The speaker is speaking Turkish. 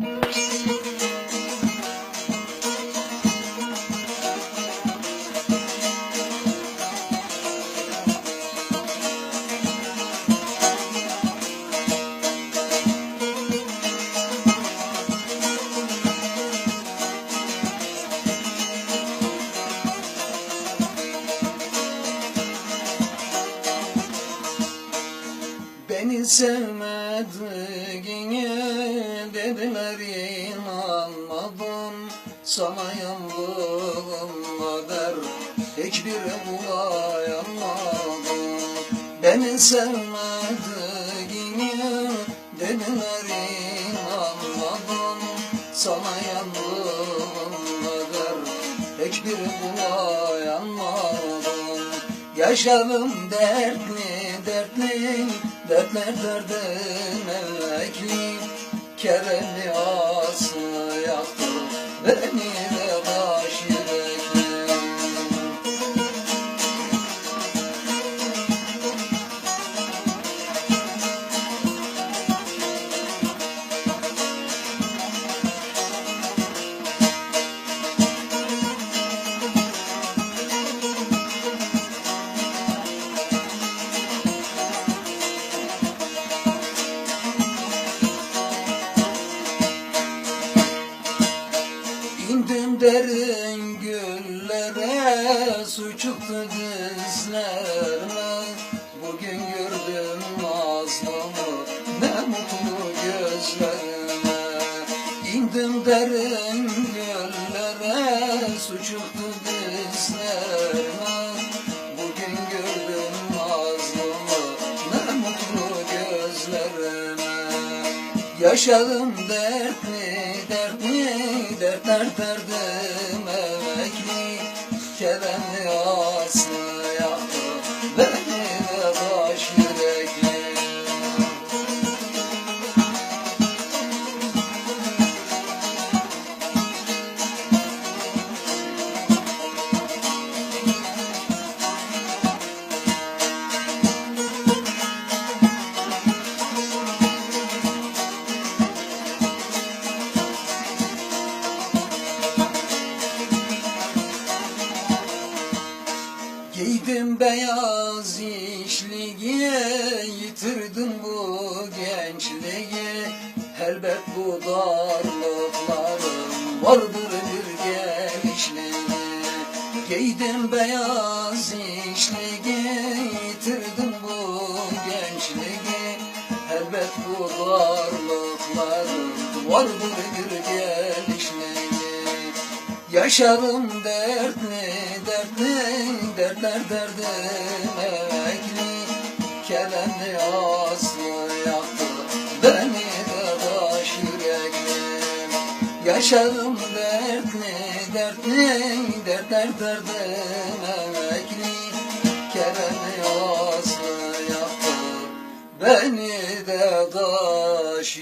Thank you. Beni sevmediğine dediler inanmadım Sana yandığım kader hiçbir ulaşamadım Beni sevmediğine dediler inanmadım Sana yandığım kader hiçbir ulaşamadım Yaşadım dertli dertli Dertler derdim emekli Keremli ası yaktı Beni derin göllere Su çıktı dizlerime Bugün gördüm mazlumu Ne mutlu gözlerime İndim derin göllere Su çıktı dizlerime Bugün gördüm mazlumu Ne mutlu gözlerime Yaşadım dertli dertli dertler derdim emekli Keremli aslı Giydim beyaz işliği, yitirdim bu gençliği. Elbet bu darlıkların vardır bir gelişliği. Giydim beyaz işliği, yitirdim bu gençliği. Elbet bu darlıkların vardır bir gelişliği. Yaşarım dertli dertler derdim emekli Kelenli aslı yaktı. Beni de baş yürekli Yaşarım dertli dertli dertler derdim emekli Kelenli aslı yaktı. Beni de taş